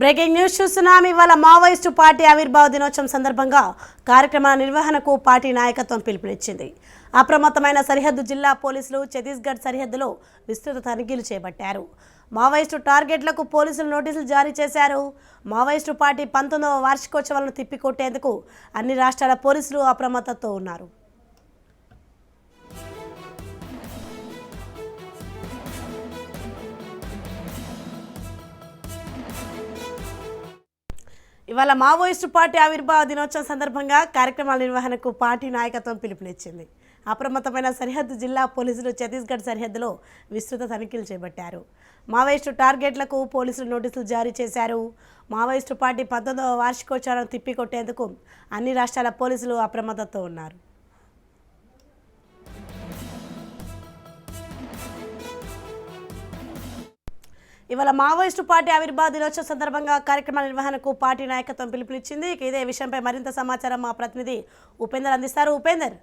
Breaking news చూస్తున్నాం. ఇవాళ Maoist party ఆవిర్భావ దినోత్సవం సందర్భంగా కార్యక్రమాల నిర్వహణకు పార్టీ నాయకత్వం పిలుపునిచ్చింది. అప్రమత్తమైన సరిహద్దు జిల్లా పోలీసులు ఛత్తీస్గఢ్ సరిహద్దులో విస్తృత తనిఖీలు చేపట్టారు. మావోయిస్టు టార్గెట్లకు పోలీసులు నోటీసులు జారీ చేశారు. మావోయిస్టు పార్టీ పంతొమ్మిదవ వార్షికోత్సవాలను తిప్పికొట్టేందుకు అన్ని రాష్ట్రాల పోలీసులు అప్రమత్తతో ఉన్నారు. ఇవాళ మావోయిస్టు పార్టీ ఆవిర్భావ దినోత్సవం సందర్భంగా కార్యక్రమాల నిర్వహణకు పార్టీ నాయకత్వం పిలుపునిచ్చింది. అప్రమత్తమైన సరిహద్దు జిల్లా పోలీసులు ఛత్తీస్గఢ్ సరిహద్దులో విస్తృత తనిఖీలు చేపట్టారు. మావోయిస్టు టార్గెట్లకు పోలీసులు నోటీసులు జారీ చేశారు. మావోయిస్టు పార్టీ పంతొమ్మిదవ వార్షికోత్సవాలను తిప్పికొట్టేందుకు అన్ని రాష్ట్రాల పోలీసులు అప్రమత్తతో ఉన్నారు. ఇవాళ మావోయిస్టు పార్టీ ఆవిర్భావ దినోత్సవం సందర్భంగా కార్యక్రమ నిర్వహణకు పార్టీ నాయకత్వం పిలుపునిచ్చింది. ఇక ఇదే విషయంపై మరింత సమాచారం మా ప్రతినిధి ఉపేందర్ అందిస్తారు. ఉపేందర్.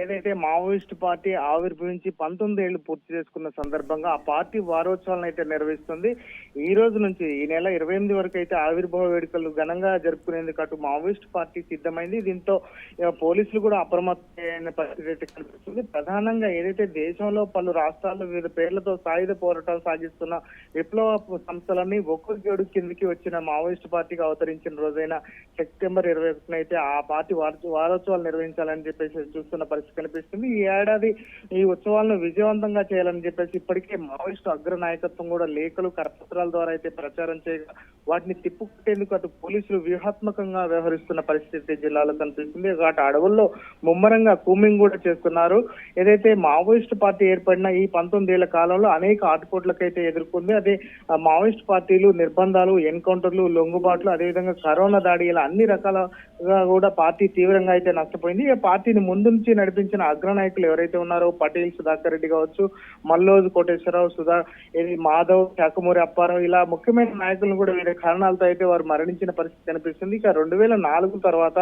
ఏదైతే మావోయిస్ట్ పార్టీ ఆవిర్భవించి పంతొమ్మిది ఏళ్ళు పూర్తి చేసుకున్న సందర్భంగా ఆ పార్టీ వారోత్సవాలను అయితే నిర్వహిస్తుంది. ఈ రోజు నుంచి ఈ నెల ఇరవై ఎనిమిది వరకు అయితే ఆవిర్భావ వేడుకలు ఘనంగా జరుపుకునేందుకు అటు మావోయిస్ట్ పార్టీ సిద్ధమైంది. దీంతో పోలీసులు కూడా అప్రమత్తమైన పరిస్థితి అయితే కనిపిస్తుంది. ప్రధానంగా ఏదైతే దేశంలో పలు రాష్ట్రాల్లో వివిధ పేర్లతో సాయుధ పోరాటాలు సాగిస్తున్న విప్లవ సంస్థలన్నీ ఒక్కొక్క గేడు కిందకి వచ్చిన మావోయిస్ట్ పార్టీకి అవతరించిన రోజైన సెప్టెంబర్ ఇరవై ఒకటిన అయితే ఆ పార్టీ వార- వారోత్సవాలు నిర్వహించాలని చెప్పేసి చూస్తున్న పరిస్థితి కనిపిస్తుంది. ఈ ఏడాది ఈ ఉత్సవాలను విజయవంతంగా చేయాలని చెప్పేసి ఇప్పటికే మావోయిస్టు అగ్ర నాయకత్వం కూడా లేఖలు కరపత్రాల ద్వారా అయితే ప్రచారం చేయగా వాటిని తిప్పుకుట్టేందుకు అటు పోలీసులు వ్యూహాత్మకంగా వ్యవహరిస్తున్న పరిస్థితి జిల్లాలో కనిపిస్తుంది. అటు అడవుల్లో ముమ్మరంగా కూమింగ్ కూడా చేస్తున్నారు. ఏదైతే మావోయిస్టు పార్టీ ఏర్పడిన ఈ పంతొమ్మిదేళ్ళ కాలంలో అనేక ఆటుపోట్లకైతే ఎదుర్కొంది. అదే మావోయిస్ట్ పార్టీలు నిర్బంధాలు ఎన్కౌంటర్లు లొంగుబాట్లు అదేవిధంగా కరోనా దాడి ఇలా అన్ని రకాల కూడా పార్టీ తీవ్రంగా అయితే నష్టపోయింది. ఈ పార్టీని ముందు నుంచి నడిపించిన అగ్రనాయకులు ఎవరైతే ఉన్నారో పటేల్ సుధాకర్ రెడ్డి కావచ్చు మల్లోజు కోటేశ్వరరావు సుధా ఇది మాధవ్ శాఖమూరి అప్పారావు ఇలా ముఖ్యమైన నాయకులను కూడా వేరే కారణాలతో అయితే వారు మరణించిన పరిస్థితి కనిపిస్తుంది. ఇక రెండు వేల నాలుగు తర్వాత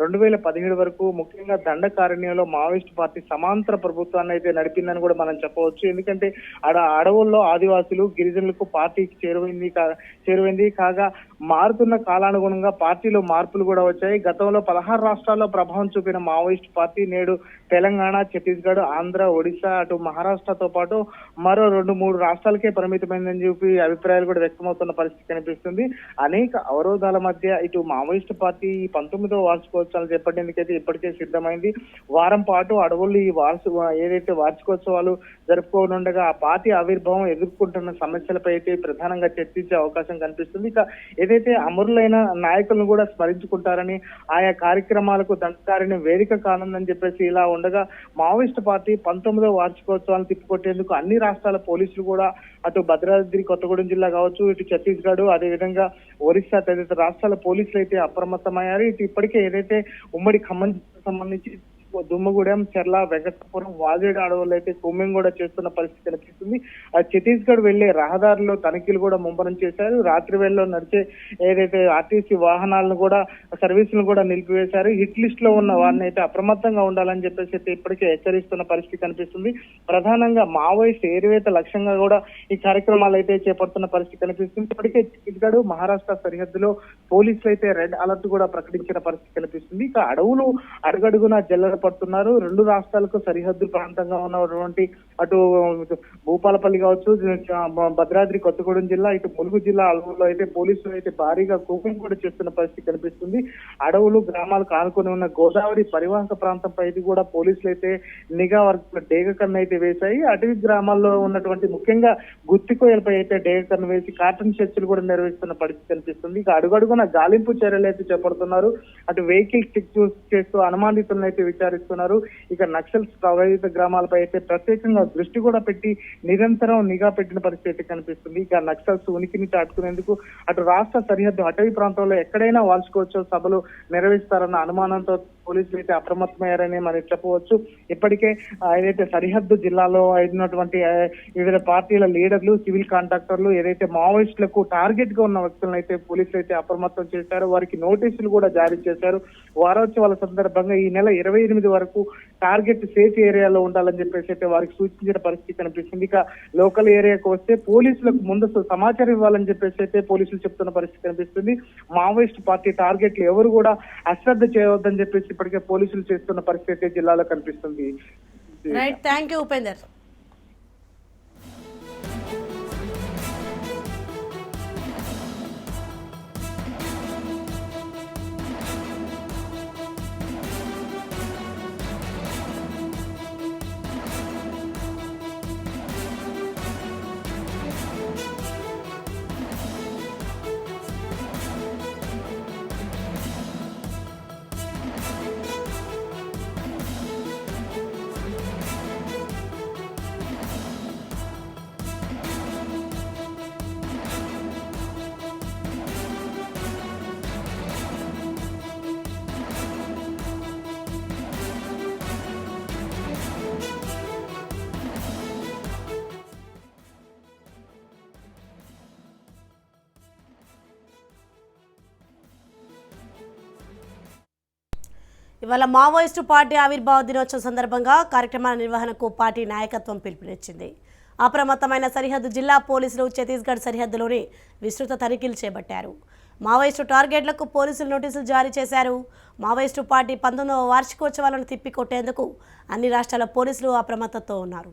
రెండు వేల పదిహేడు వరకు ముఖ్యంగా దండకారణ్యంలో మావోయిస్ట్ పార్టీ సమాంతర ప్రభుత్వాన్ని అయితే నడిపిందని కూడా మనం చెప్పవచ్చు. ఎందుకంటే ఆడ అడవుల్లో ఆదివాసులు గిరిజనులకు పార్టీకి చేరువైంది కా- చేరువైంది. కాగా మారుతున్న కాలానుగుణంగా పార్టీలో మార్పులు కూడా వచ్చాయి. గతంలో పదహారు రాష్ట్రాల్లో ప్రభావం చూపిన మావోయిస్ట్ పార్టీ నేడు తెలంగాణ ఛత్తీస్గఢ్ ఆంధ్ర ఒడిశా అటు మహారాష్ట్రతో పాటు మరో రెండు మూడు రాష్ట్రాలకే పరిమితమైందని చెప్పి అభిప్రాయాలు కూడా వ్యక్తమవుతున్న పరిస్థితి కనిపిస్తుంది. అనేక అవరోధాల మధ్య ఇటు మావోయిస్ట్ పార్టీ ఈ పంతొమ్మిదో వార్షికోత్సవాలు చేపట్టేందుకైతే ఇప్పటికే సిద్ధమైంది. వారం పాటు అడవుల్లో ఈ వార్షి ఏదైతే వార్షికోత్సవాలు జరుపుకోనుండగా ఆ పార్టీ ఆవిర్భావం ఎదుర్కొంటున్న సమస్యలపై అయితే ప్రధానంగా చర్చించే అవకాశం కనిపిస్తుంది. ఇక ఏదైతే అమరులైన నాయకులను కూడా స్మరించుకుంటారని ఆయా కార్యక్రమాలకు దండకారిని వేదిక కానుందని చెప్పేసి ఇలా ఉండగా మావోయిస్ట్ పార్టీ పంతొమ్మిదో వార్షికోత్సవాలను తిప్పికొట్టేందుకు అన్ని రాష్ట్రాల పోలీసులు కూడా అటు భద్రాద్రి కొత్తగూడెం జిల్లా కావచ్చు ఇటు ఛత్తీస్గఢ్ అదేవిధంగా ఒరిస్సా తదితర రాష్ట్రాల పోలీసులు అయితే అప్రమత్తమయ్యారు. ఇటు ఇప్పటికే ఏదైతే ఉమ్మడి ఖమ్మం సంబంధించి దుమ్మగూడెం చెర్ల వెంకటపురం వాజేడు అడవుల్లో అయితే కూమింగ్ కూడా చేస్తున్న పరిస్థితి కనిపిస్తుంది. ఆ ఛత్తీస్గఢ్ వెళ్ళే రహదారిలో తనిఖీలు కూడా ముమ్మరం చేశారు. రాత్రి వేళలో నడిచే ఏదైతే ఆర్టీసీ వాహనాలను కూడా సర్వీసులను కూడా నిలిపివేశారు. హిట్ లిస్ట్లో ఉన్న వారిని అయితే అప్రమత్తంగా ఉండాలని చెప్పేసి అయితే ఇప్పటికే హెచ్చరిస్తున్న పరిస్థితి కనిపిస్తుంది. ప్రధానంగా మావోయిస్ట్ ఏరివేత లక్ష్యంగా కూడా ఈ కార్యక్రమాలు అయితే చేపడుతున్న పరిస్థితి కనిపిస్తుంది. ఇప్పటికే ఛత్తీస్గఢ్ మహారాష్ట్ర సరిహద్దులో పోలీసులు అయితే రెడ్ అలర్ట్ కూడా ప్రకటించిన పరిస్థితి కనిపిస్తుంది. ఇక అడవులు అడుగడుగున జల్ల పడుతున్నారు. రెండు రాష్ట్రాలకు సరిహద్దు ప్రాంతంగా ఉన్నటువంటి అటు భూపాలపల్లి కావచ్చు భద్రాద్రి కొత్తగూడెం జిల్లా ఇటు ములుగు జిల్లా అడవుల్లో అయితే పోలీసులు అయితే భారీగా కూపింగ్ కూడా చేస్తున్న పరిస్థితి కనిపిస్తుంది. అడవులు గ్రామాలు కానుకొని ఉన్న గోదావరి పరివాహక ప్రాంతంపై కూడా పోలీసులు అయితే నిఘా వర్గ డేగ కన్ను అయితే వేశాయి. అటవీ గ్రామాల్లో ఉన్నటువంటి ముఖ్యంగా గుత్తికోయలపై అయితే డేగ కన్ను వేసి కాటన్ చర్చలు కూడా నిర్వహిస్తున్న పరిస్థితి కనిపిస్తుంది. ఇక అడుగడుగున గాలింపు చర్యలు అయితే చేపడుతున్నారు. అటు వెహికల్ చెక్ చేస్తూ అనుమానితులను అయితే విచారిస్తున్నారు ఇక నక్సల్స్ ప్రభావిత గ్రామాలపై అయితే ప్రత్యేకంగా దృష్టి కూడా పెట్టి నిరంతరం నిఘా పెట్టిన పరిస్థితి కనిపిస్తుంది. ఇక నక్సల్స్ ఉనికిని చాటుకునేందుకు అటు రాష్ట్ర సరిహద్దు అటవీ ప్రాంతంలో ఎక్కడైనా వార్షికోత్సవ సభలు నిర్వహిస్తారన్న అనుమానంతో పోలీసులు అయితే అప్రమత్తమయ్యారని మనం చెప్పవచ్చు. ఇప్పటికే ఏదైతే సరిహద్దు జిల్లాలో అయినటువంటి వివిధ పార్టీల లీడర్లు సివిల్ కాంట్రాక్టర్లు ఏదైతే మావోయిస్టులకు టార్గెట్గా ఉన్న వ్యక్తులను అయితే పోలీసులు అయితే అప్రమత్తం చేశారు. వారికి నోటీసులు కూడా జారీ చేశారు. వారోత్సవాల సందర్భంగా ఈ నెల ఇరవై ఎనిమిది వరకు టార్గెట్ సేఫ్ ఏరియాలో ఉండాలని చెప్పేసి అయితే వారికి సూచించిన పరిస్థితి కనిపిస్తుంది ఇక లోకల్ ఏరియాకు వస్తే పోలీసులకు ముందస్తు సమాచారం ఇవ్వాలని చెప్పేసి అయితే పోలీసులు చెప్తున్న పరిస్థితి కనిపిస్తుంది మావోయిస్ట్ పార్టీ టార్గెట్లు ఎవరు కూడా అశ్రద్ధ చేయవద్దని చెప్పేసి ఇప్పటికే పోలీసులు చేస్తున్న పరిస్థితి జిల్లాలో కనిపిస్తుంది. Right thank you Upender. ఇవాళ మావోయిస్టు పార్టీ ఆవిర్భావ దినోత్సవం సందర్భంగా కార్యక్రమాల నిర్వహణకు పార్టీ నాయకత్వం పిలుపునిచ్చింది. అప్రమత్తమైన సరిహద్దు జిల్లా పోలీసులు ఛత్తీస్గఢ్ సరిహద్దులోని విస్తృత తనిఖీలు చేపట్టారు. మావోయిస్టు టార్గెట్లకు పోలీసులు నోటీసులు జారీ చేశారు. మావోయిస్టు పార్టీ పంతొమ్మిదవ వార్షికోత్సవాలను తిప్పికొట్టేందుకు అన్ని రాష్ట్రాల పోలీసులు అప్రమత్తతో ఉన్నారు.